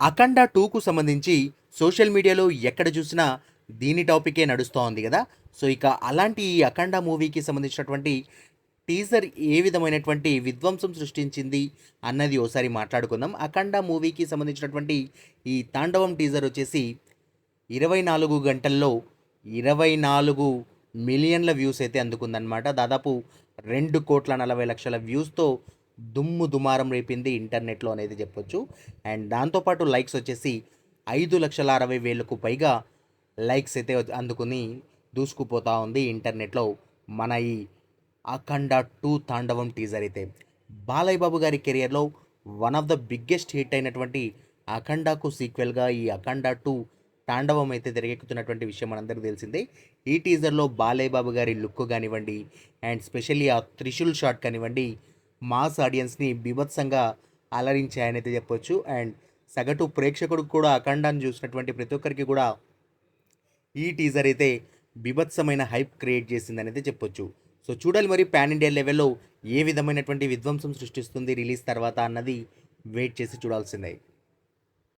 అఖండ టూకు సంబంధించి సోషల్ మీడియాలో ఎక్కడ చూసినా దీని టాపికే నడుస్తోంది కదా. సో ఇక అలాంటి ఈ అఖండ మూవీకి సంబంధించినటువంటి టీజర్ ఏ విధమైనటువంటి విధ్వంసం సృష్టించింది అన్నది ఓసారి మాట్లాడుకుందాం. అఖండ మూవీకి సంబంధించినటువంటి ఈ తాండవం టీజర్ వచ్చేసి ఇరవై నాలుగు గంటల్లో ఇరవై నాలుగు మిలియన్ల వ్యూస్ అయితే అందుకుందన్నమాట. దాదాపు రెండు కోట్ల నలభై లక్షల వ్యూస్తో దుమ్ము దుమారం రేపింది ఇంటర్నెట్లో అనేది చెప్పొచ్చు. అండ్ దాంతోపాటు లైక్స్ వచ్చేసి ఐదు లక్షల అరవై వేలకు పైగా లైక్స్ అయితే అందుకుని దూసుకుపోతా ఉంది ఇంటర్నెట్లో మన ఈ అఖండ టూ తాండవం టీజర్ అయితే. బాలయ్య బాబు గారి కెరియర్లో one of the biggest hit అయినటువంటి అఖండాకు సీక్వెల్గా ఈ అఖండ టూ తాండవం అయితే తిరగెక్కుతున్నటువంటి విషయం మనందరికీ తెలిసిందే. ఈ టీజర్లో బాలయ్య బాబు గారి లుక్ కానివ్వండి అండ్ స్పెషల్లీ ఆ త్రిశూల్ షాట్ కానివ్వండి మాస్ ఆడియన్స్ని బీభత్సంగా అలరించాయనైతే చెప్పొచ్చు. అండ్ సగటు ప్రేక్షకుడికి కూడా అఖండాన్ని చూసినటువంటి ప్రతి ఒక్కరికి కూడా ఈ టీజర్ అయితే బీభత్సమైన హైప్ క్రియేట్ చేసిందని అయితే చెప్పొచ్చు. సో చూడాలి మరి పాన్ ఇండియా లెవెల్లో ఏ విధమైనటువంటి విధ్వంసం సృష్టిస్తుంది రిలీజ్ తర్వాత అన్నది వెయిట్ చేసి చూడాల్సిందే.